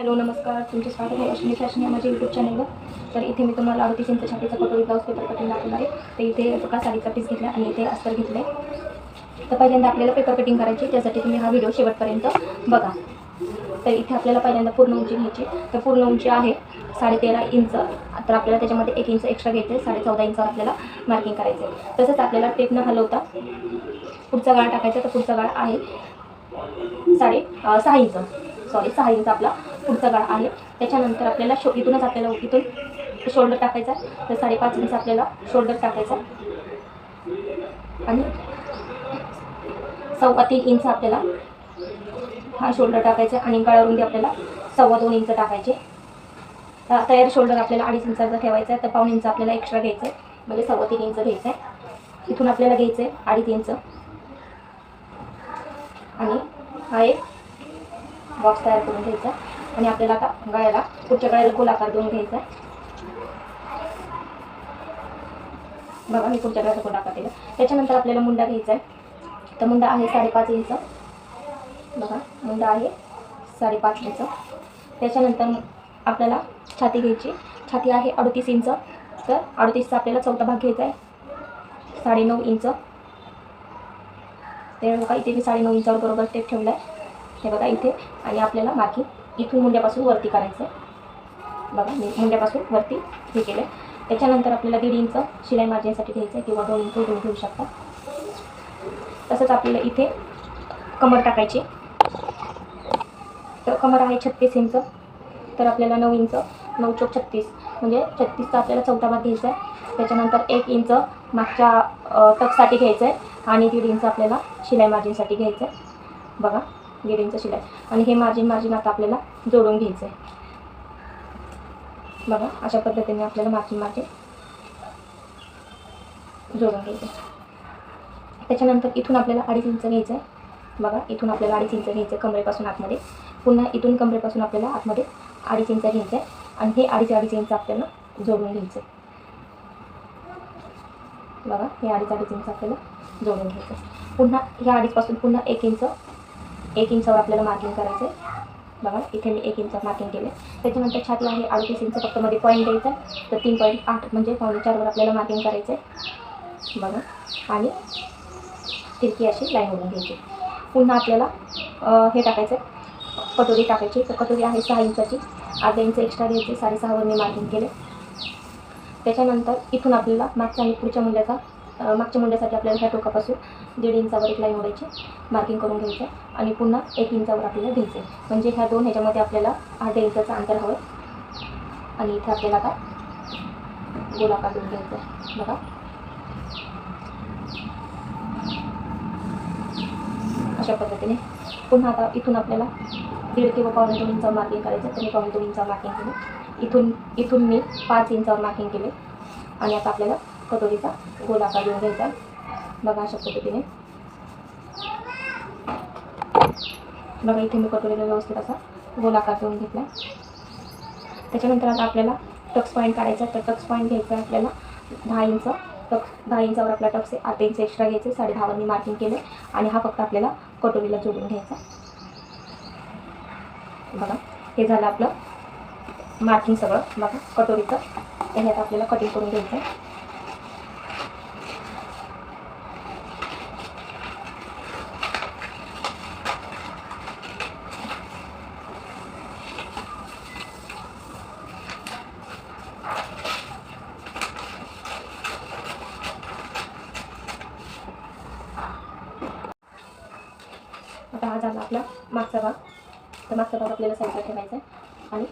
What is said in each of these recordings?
Hello नमस्कार. तुमचे स्वागत आहे अश्विनी फॅशन या माझ्या यूट्यूब चॅनलवर तर इथे मी तुम्हाला अडतीस इंच छातीचा कटोरी ब्लाऊज पेपर कटिंग दाखवणार आहे. तर इथे एका साडीचा पीस घेतला आणि इथे अस्तर घेतले तर पहिल्यांदा आपल्याला पेपर कटिंग करायची त्यासाठी तुम्ही हा व्हिडिओ शेवटपर्यंत बघा. तर इथे आपल्याला पहिल्यांदा पूर्ण उंची घ्यायची तर पूर्ण उंची आहे साडेतेरा इंच. तर आपल्याला त्याच्यामध्ये एक इंच एक्स्ट्रा घ्यायचं आहे. साडे चौदा इंचावर आपल्याला मार्किंग करायचं आहे. तसंच आपल्याला टेप न हलवता पुढचा गाळा टाकायचा तर पुढचा गाळा आहे साडे सहा इंच. सॉरी सहा इंच आपला पुढचा गाळा आहे. त्याच्यानंतर आपल्याला शो इथूनच आपल्याला इथून शोल्डर टाकायचा आहे. तर साडेपाच इंच आपल्याला शोल्डर टाकायचा आहे. आणि सव्वा तीन इंच आपल्याला हा शोल्डर टाकायचा आहे. आणि गळारुंदी आपल्याला सव्वा दोन इंच टाकायचे तर तयार शोल्डर आपल्याला अडीच इंचाचा ठेवायचा आहे. तर पाऊन इंच आपल्याला एक्स्ट्रा घ्यायचं आहे. म्हणजे सव्वा तीन इंच घ्यायचं आहे. इथून आपल्याला घ्यायचं आहे अडीच इंच. आणि हा एक बॉक्स तयार करून घ्यायचा आणि आपल्याला आता गळ्याला पुढच्या गळ्याला गोलाकार देऊन घ्यायचा आहे. बघा मी पुढच्या गळ्याचा गोलाकार दिला त्याच्यानंतर आपल्याला मुंडा घ्यायचा आहे. तर मुंडा आहे साडेपाच इंच. बघा मुंडा आहे साडेपाच इंच. त्याच्यानंतर आपल्याला छाती घ्यायची. छाती आहे अडतीस इंच. तर अडतीसचा आपल्याला चौथा भाग घ्यायचा आहे. साडेनऊ इंच. ते बघा इथे मी साडेनऊ इंचावर बरोबर टेप ठेवला आहे हे बघा इथे. आणि आपल्याला बाकी इथून मुंड्यापासून वरती करायचं आहे बघा मी मुंड्यापासून वरती हे केलं आहे त्याच्यानंतर आपल्याला दीड इंच शिलाई मार्जिनसाठी घ्यायचं आहे किंवा दोन इंच तुम्ही घेऊ शकता. तसंच आपल्याला इथे कमर टाकायची. तर कमर आहे छत्तीस इंच. तर आपल्याला नऊ इंच नऊ चौक छत्तीस. म्हणजे छत्तीसचा आपल्याला चौथा भाग घ्यायचा आहे त्याच्यानंतर एक इंच मागच्या टकसाठी घ्यायचं आहे आणि दीड इंच आपल्याला शिलाई मार्जिनसाठी घ्यायचं आहे बघा. दीड शिलाई. आणि हे मार्जिन मार्जिन आता आपल्याला जोडून घ्यायचं आहे बघा अशा पद्धतीने आपल्याला मार्जिन मार्जिन जोडून घ्यायचं आहे त्याच्यानंतर इथून आपल्याला अडीच इंच घ्यायचं आहे बघा इथून आपल्याला अडीच इंच घ्यायचं आहे कमरेपासून आतमध्ये. पुन्हा इथून कमरेपासून आपल्याला आतमध्ये अडीच इंच घ्यायचं आहे आणि हे अडीच अडीच इंच आपल्याला जोडून घ्यायचं आहे बघा हे अडीच अडीच इंच आपल्याला जोडून घ्यायचं आहे. पुन्हा ह्या अडीचपासून पुन्हा एक इंच एक इंचावर आपल्याला मार्किंग करायचं आहे बघा इथे मी एक इंच मार्किंग केलं आहे त्याच्यानंतर छाती आहे अडतीस इंच फक्त मध्ये पॉईंट द्यायचा. तर तीन पॉईंट आठ म्हणजे पावणे चारवर आपल्याला मार्किंग करायचं आहे बघा आणि तिरकी अशी लाईन ओढून घ्यायची. पुन्हा आपल्याला हे टाकायचं आहे कटोरी टाकायची. तर कटोरी आहे सहा इंचाची. अर्धा इंच एक्स्ट्रा घ्यायची. साडेसहावर मी मार्किंग केले त्याच्यानंतर इथून आपल्याला मागच्या आणि पुढच्या मुल्याचा मागच्या मुंड्यासाठी आपल्याला ह्या टोकापासून दीड इंचावर एक लाईन ओढायची मार्किंग करून घ्यायचं आणि पुन्हा एक इंचावर आपल्याला घ्यायचं आहे. म्हणजे ह्या दोन ह्याच्यामध्ये आपल्याला अर्ध्या इंचाचं अंतर हवं आहे आणि इथे आपल्याला आता गोलाकार देऊन घ्यायचं आहे. बघा. अशा पद्धतीने. पुन्हा आता इथून आपल्याला दीड किंवा पावणे दोन इंचावर मार्किंग करायचं तर मी पावणे दोन इंचावर मार्किंग केलं. इथून इथून मी पाच इंचावर मार्किंग केले. आणि आता आपल्याला कटोरीचा गोलाकार देऊन घ्यायचा बघा अशा पद्धतीने. बघा इथे मी कटोरीला व्यवस्थित असा गोलाकार देऊन घेतला त्याच्यानंतर आता आपल्याला टक्स पॉईंट काढायचा तर टक्स पॉईंट घ्यायचा आहे आपल्याला. दहा इंच टक्स दहा इंचावर आपला टक्स आहे. आठ इंच एक्स्ट्रा घ्यायचे साडे दहावर मी मार्किंग केलं आणि हा फक्त आपल्याला कटोरीला जोडून घ्यायचा बघा हे झालं आपलं मार्किंग सगळं. बघा कटोरीचं. त्याच्यात आपल्याला कटिंग करून घ्यायचं आहे आता हा झाला आपला मागचा भाग तर मागचा भाग आपल्याला साईडला ठेवायचं आहे. आणि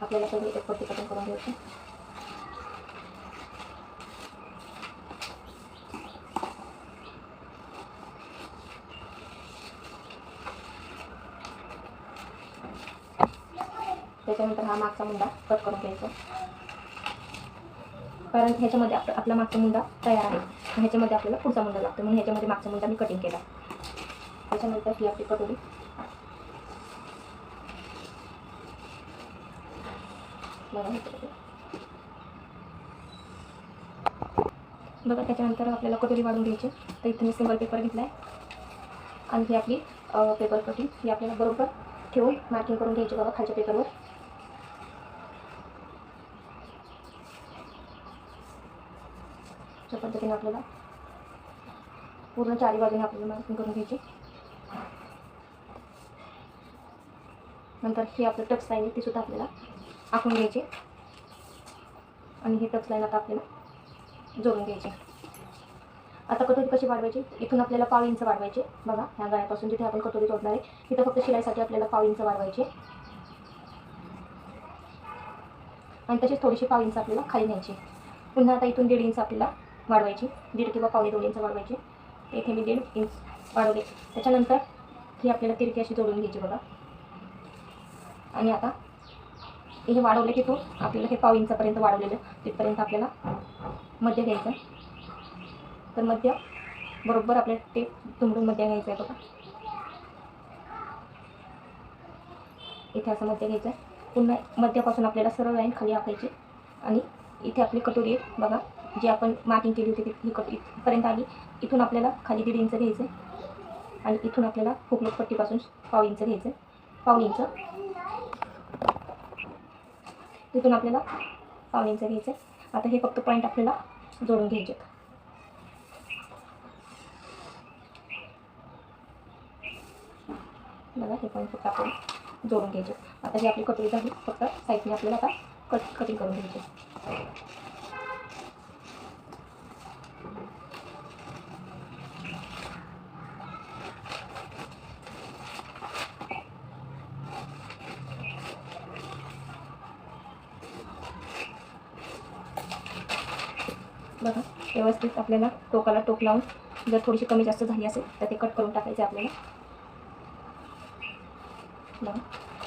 आपल्याला पहिले एक पट्टी कटिंग करून घ्यायची त्याच्यानंतर हा मागचा मुंडा कट करून घ्यायचा. कारण ह्याच्यामध्ये आप आपला मागचा मुंडा तयार आहे. ह्याच्यामध्ये आपल्याला पुढचा मुंडा लागतो. म्हणून ह्याच्यामध्ये मागचा मुंडा मी कटिंग केला. त्याच्यानंतर ही आपली कटोरी बघा त्याच्यानंतर आपल्याला कटोरी वाढून घ्यायची. तर इथे मी सिंगल पेपर घेतला आहे आणि ही आपली पेपर कटिंग ही आपल्याला बरोबर ठेवून मार्किंग करून घ्यायची बघा खालच्या पेपरवर अशा पद्धतीने आपल्याला पूर्ण चारी बाजूने आपल्याला मार्किंग करून घ्यायची. नंतर ही आपलं टक्स आहे ती सुद्धा आपल्याला आखून घ्यायचे. आणि हे टक्स लाईन आता आपल्याला जोडून घ्यायचे. आता कटोरी कशी वाढवायची? इथून आपल्याला पाव इंच वाढवायचे. बघा ह्या गाळ्यापासून जिथे आपण कटोरी जोडणार आहे तिथं फक्त शिलाईसाठी आपल्याला पाव इंच वाढवायचे. आणि तशीच थोडीशी पाव इंच आपल्याला खाली न्यायची. पुन्हा आता इथून दीड इंच आपल्याला वाढवायची. दीड किंवा पावणे दोन इंच वाढवायची. इथे मी दीड इंच वाढवले. त्याच्यानंतर ही आपल्याला तिरकी अशी जोडून घ्यायची बघा. आणि आता हे वाढवले की तो आपल्याला हे पाव इंचापर्यंत वाढवलेलं तिथपर्यंत आपल्याला मध्य घ्यायचं तर मध्य बरोबर आपल्याला ते तुंबडून मध्य घ्यायचं आहे बघा. इथे असं मध्य घ्यायचं आहे. पुन्हा मध्यापासून आपल्याला सरळ लाईन खाली आखायची आणि इथे आपली कटोरी आहे. बघा जी आपण मार्किंग केली होती ती ही कट इथपर्यंत आली. इथून आपल्याला खाली दीड इंच घ्यायचं आहे. आणि इथून आपल्याला हुकलोट पट्टीपासून पाव इंच घ्यायचं आहे. पाऊण इंच इथून आपल्याला पाऊण घ्यायचं आहे आता हे फक्त पॉईंट आपल्याला जोडून घ्यायचे बघा हे पॉईंट फक्त आपण जोडून घ्यायचे आता ही आपली कटोरी झाली. फक्त साईडने आपल्याला आता कट कटिंग करून घ्यायची बघा व्यवस्थित आपल्याला टोकाला टोक लावून जर थोडीशी कमी जास्त झाली असेल तर ते कट करून टाकायचे आपल्याला. बघा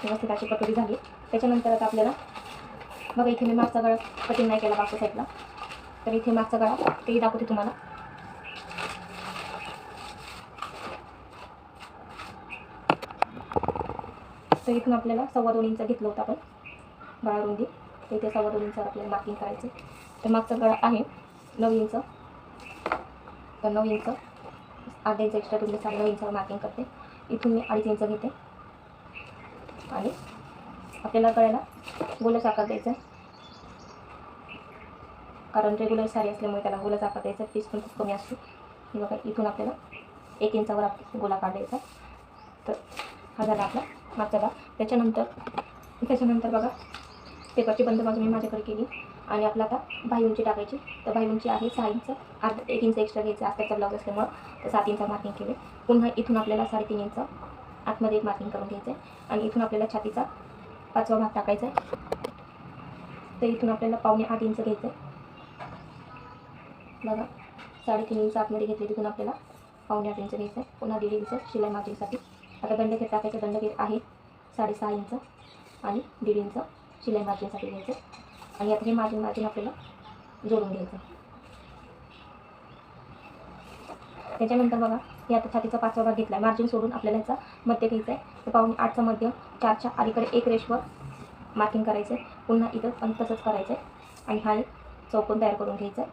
व्यवस्थित अशी कटोरी झाली. त्याच्यानंतर आता आपल्याला बघा इथे मी मागचा गळा कटिंग नाही केला मागच्या साईडला तर इथे मागचा गळा तेही दाखवते तुम्हाला. तर इथून आपल्याला सव्वा दोन इंच घेतलं होतं आपण गळा रुंदी. तर इथे सव्वा दोन इंचावर आपल्याला मार्किंग करायचं. तर मागचा गळा आहे. नऊ इंच तर नऊ इंच अर्धा इंच एक्स्ट्रा तुम्ही साडे नऊ इंचावर मार्किंग करते. इथून मी अडीच इंच घेते. आणि आपल्याला गळ्याला गोलच आकार द्यायचा आहे. कारण रेग्युलर साडी असल्यामुळे त्याला गोलच आकार द्यायचा पीस पण खूप कमी असतो. हे बघा इथून आपल्याला एक इंचावर आप गोला काढायचा तर हा झाला आपला मागचा भाग. त्याच्यानंतर त्याच्यानंतर बघा पेपरची बंद बाजू मी माझ्याकडे केली. आणि आपला आता बाही उंची टाकायची. तर बाही उंची आहे सहा इंच अर्धा एक इंच एक्स्ट्रा घ्यायचं. आत्ताचा ब्लाऊज असल्यामुळं तर सात इंच मार्किंग केले. पुन्हा इथून आपल्याला साडेतीन इंच आतमध्ये एक मार्किंग करून घ्यायचं आहे आणि इथून आपल्याला छातीचा पाचवा भाग टाकायचा आहे तर इथून आपल्याला पावणे आठ इंच घ्यायचं आहे बघा साडेतीन इंच आतमध्ये घेतले तिथून आपल्याला पावणे आठ इंच घ्यायचं आहे पुन्हा दीड इंच शिलाई मार्जिंगसाठी आता दंडखेट टाकायचं. दंडखेट आहे साडेसहा इंच आणि दीड इंच शिलाई मार्जिनसाठी घ्यायचं आणि आता हे मार्जिन मार्जिन आपल्याला जोडून घ्यायचं. त्याच्यानंतर बघा हे आता छातीचा पाचवा भाग घेतला आहे मार्जिन सोडून आपल्याला ह्याचा मध्य घ्यायचा आहे. तर पाऊण आठचा मध्य चारच्या अलीकडे एक रेशवर मार्किंग करायचं आहे. पुन्हा इथं पण तसंच करायचं आहे. आणि हा एक चौकोन तयार करून घ्यायचा आहे.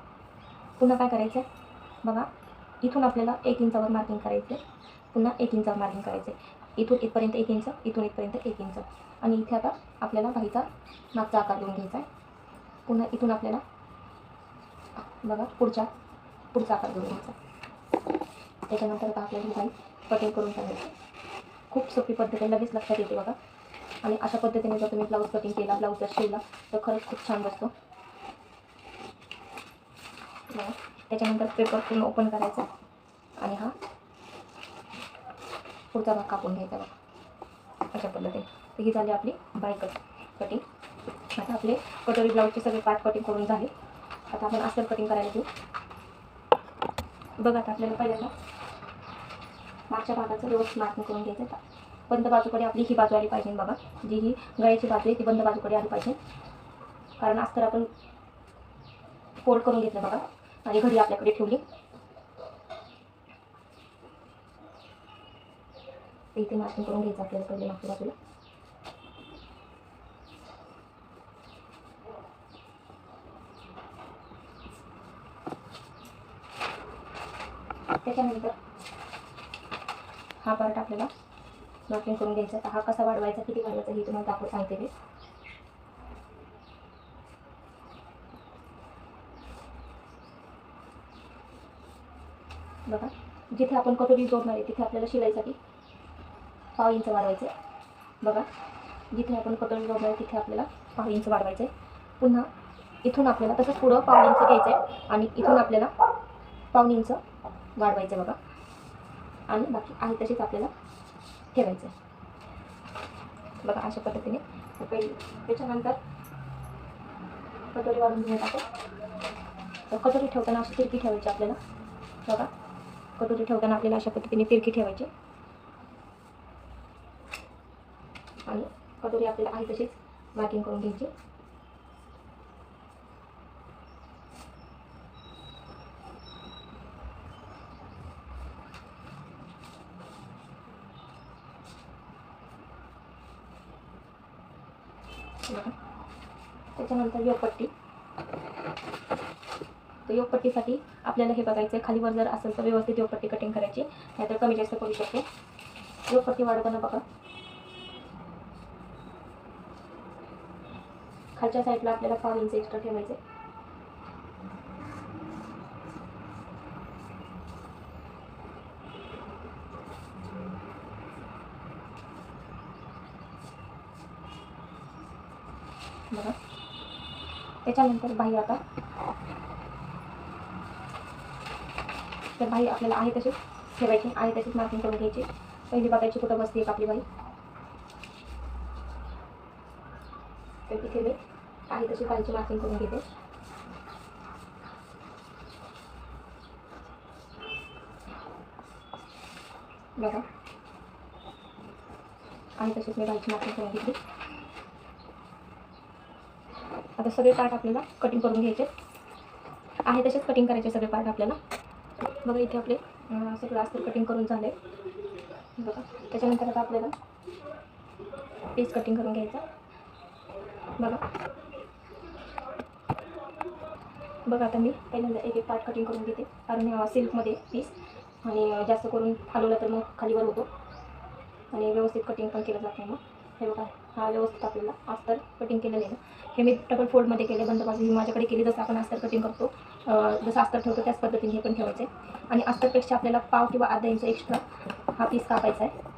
पुन्हा काय करायचं आहे? बघा इथून आपल्याला एक इंचावर मार्किंग करायचं आहे. पुन्हा एक इंचावर मार्किंग करायचं आहे. इथून इथपर्यंत एक इंच इथून इथपर्यंत एक इंच. आणि इथे आता आपल्याला काहीचा मागचा आकार देऊन घ्यायचा आहे. पुन्हा इथून आपल्याला बघा पुढच्या पुढचा आकार देऊन घ्यायचा. त्याच्यानंतर आता आपल्याला ही कटिंग करून सांगायचं. खूप सोपी पद्धत आहे लगेच लक्षात येते बघा. आणि अशा पद्धतीने जर तुम्ही ब्लाऊज कटिंग केला ब्लाऊज जर शिवला तर खरंच खूप छान बसतो. त्याच्यानंतर पेपर पूर्ण ओपन करायचा. आणि हा पुढचा भाग कापून घ्यायचा बघा. अशा पद्धतीने. तर ही झाली आपली बाय कट कटिंग आता आपले कटोरी ब्लाऊजचे सगळे पार्ट कटिंग करून झाले. आता आपण अस्तर कटिंग करायला घेऊ. बघा आता आपल्याला पहिल्यांदा मागच्या भागाचं व्यवस्थित मार्किंग करून घ्यायचं आहे बंद बाजूकडे आपली ही बाजू आली पाहिजे बघा. जी ही गळ्याची बाजू आहे ती बंद बाजूकडे आली पाहिजे. कारण अस्तर आपण फोल्ड करून घेतलं बघा. आणि घडी आपल्याकडे ठेवली. इथे मार्किंग करून घ्यायचं आपल्याला पहिले मागच्या बाजूला. त्याच्यानंतर हा पार्ट आपल्याला मार्किंग करून घ्यायचा तर हा कसा वाढवायचा किती वाढवायचा हे तुम्हाला दाखवून सांगते मी. बघा जिथे आपण कटोरी जोडणार आहे तिथे आपल्याला शिलाईसाठी पाव इंच वाढवायचं आहे. बघा जिथे आपण कटोरी जोडणार आहे तिथे आपल्याला पाव इंच वाढवायचं आहे. पुन्हा इथून आपल्याला तसंच पुढं पाव इंच घ्यायचं आहे आणि इथून आपल्याला पाऊण इंच वाढवायचं बघा. आणि बाकी आहे तसेच आपल्याला ठेवायचं. आहे बघा अशा पद्धतीने. त्याच्यानंतर कटोरी वाढून घेत आपण. कटोरी ठेवताना अशी तिरकी ठेवायची आपल्याला. बघा. कटोरी ठेवताना आपल्याला अशा पद्धतीने तिरकी ठेवायची. आणि कटोरी आपल्याला आहे तशीच मार्किंग करून घ्यायची. त्याच्यानंतर योगपट्टी. तर योगपट्टीसाठी आपल्याला हे बघायचं आहे खालीवर जर असेल तर व्यवस्थित योगपट्टी कटिंग करायची नाहीतर कमी जास्त करू शकते. योगपट्टी वाढवताना बघा. खालच्या साईडला आपल्याला पाव इंच एक्स्ट्रा ठेवायचे बघा. त्याच्यानंतर बाही आता. तर बाही आपल्याला आहे तशीच ठेवायची आहे तशीच मार्किंग करून घ्यायची. पहिली बघायची कुठं बसते एक आपली बाई. तर तिथे मी आहे तशी बाईची मार्किंग करून घेते. बघा. आहे तशीच मी बाईची मार्किंग करून घेतली. आता सगळे पार्ट आपल्याला कटिंग करून घ्यायचे. आहे तसेच कटिंग करायचे सगळे पार्ट आपल्याला. बघा इथे आपले सगळं असतील कटिंग करून झाले. बघा त्याच्यानंतर आता आपल्याला पीस कटिंग करून घ्यायचा. बघा. बघा आता मी पहिल्यांदा एक एक पार्ट कटिंग करून घेते. कारण सिल्कमध्ये पीस आणि जास्त करून हलवलं तर मग खालीवर होतो. आणि व्यवस्थित कटिंग पण केलं जात नाही मग. हे बघा. हा व्यवस्थित आपल्याला अस्तर कटिंग केलेलं आहे हे मी डबल फोल्डमध्ये केले बंद बाजू ही माझ्याकडे केली जसं आपण अस्तर कटिंग करतो जसं अस्तर ठेवतो त्याच पद्धतीने हे पण ठेवायचं आहे आणि अस्तरपेक्षा आपल्याला पाव किंवा अर्धा इंच एक्स्ट्रा हा पीस कापायचा आहे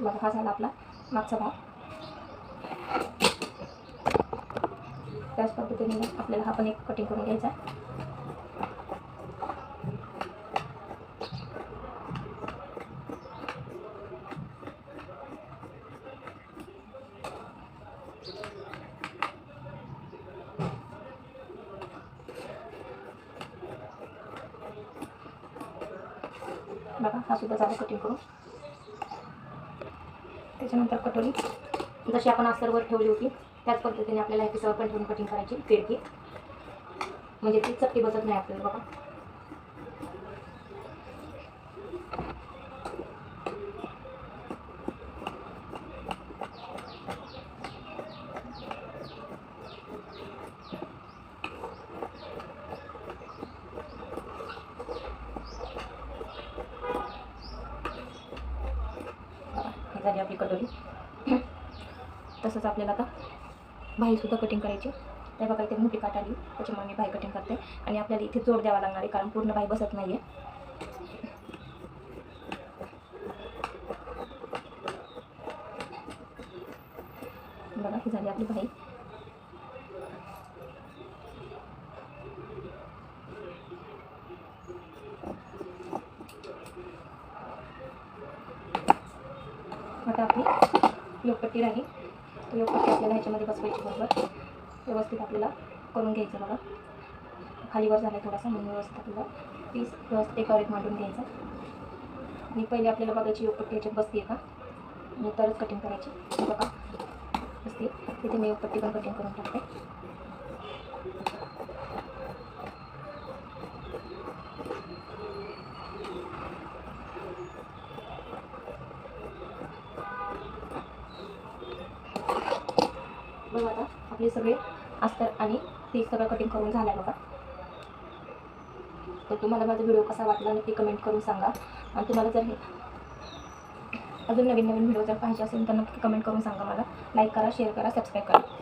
बघा हा झाला आपला मागचा भाग. त्याच पद्धतीने आपल्याला हा पण एक कटिंग करून घ्यायचा बघा हा सुद्धा झाला कटिंग करून. त्याच्यानंतर कटोरी. जशी आपण अस्तरवर ठेवली होती त्याच पद्धतीने आपल्याला ह्याची पिसावर पण ठेवून कटिंग करायची फिरकी म्हणजे ती चपटी बसत नाही आपल्याला बघा. झाली आपली कटोरी. तसंच आपल्याला आता भाईसुद्धा कटिंग करायची. त्या बघा इथे मोठी काट आली. त्याच्यामुळे मी बाई कटिंग करते. आणि आपल्याला इथे जोड द्यावा लागणार आहे कारण पूर्ण बाई बसत नाही आहे बघा ही झाली आपली भाई आता आपली लोकपट्टी राहील तर आपल्याला ह्याच्यामध्ये बसवायची बरोबर. व्यवस्थित आपल्याला करून घ्यायचं बघा. खालीवर झाला थोडासा म्हणून व्यवस्थित आपल्याला पीस व्यवस्थित एकावर एक मांडून घ्यायचा. आणि पहिले आपल्याला बघायची योगपट्टी ह्याच्यात बसते का? आणि तरच कटिंग करायची. बघा. बसते तिथे मी योगपट्टी पण कटिंग करून टाकते. बघा आता आपले सगळे अस्तर आणि ते सगळं कटिंग करून झालं आहे बघा. तर तुम्हाला माझा व्हिडिओ कसा वाटला नक्की कमेंट करून सांगा. आणि तुम्हाला जर हे अजून नवीन नवीन व्हिडिओ जर पाहिजे असेल तर नक्की कमेंट करून सांगा मला. लाईक करा शेअर करा सबस्क्राईब करा.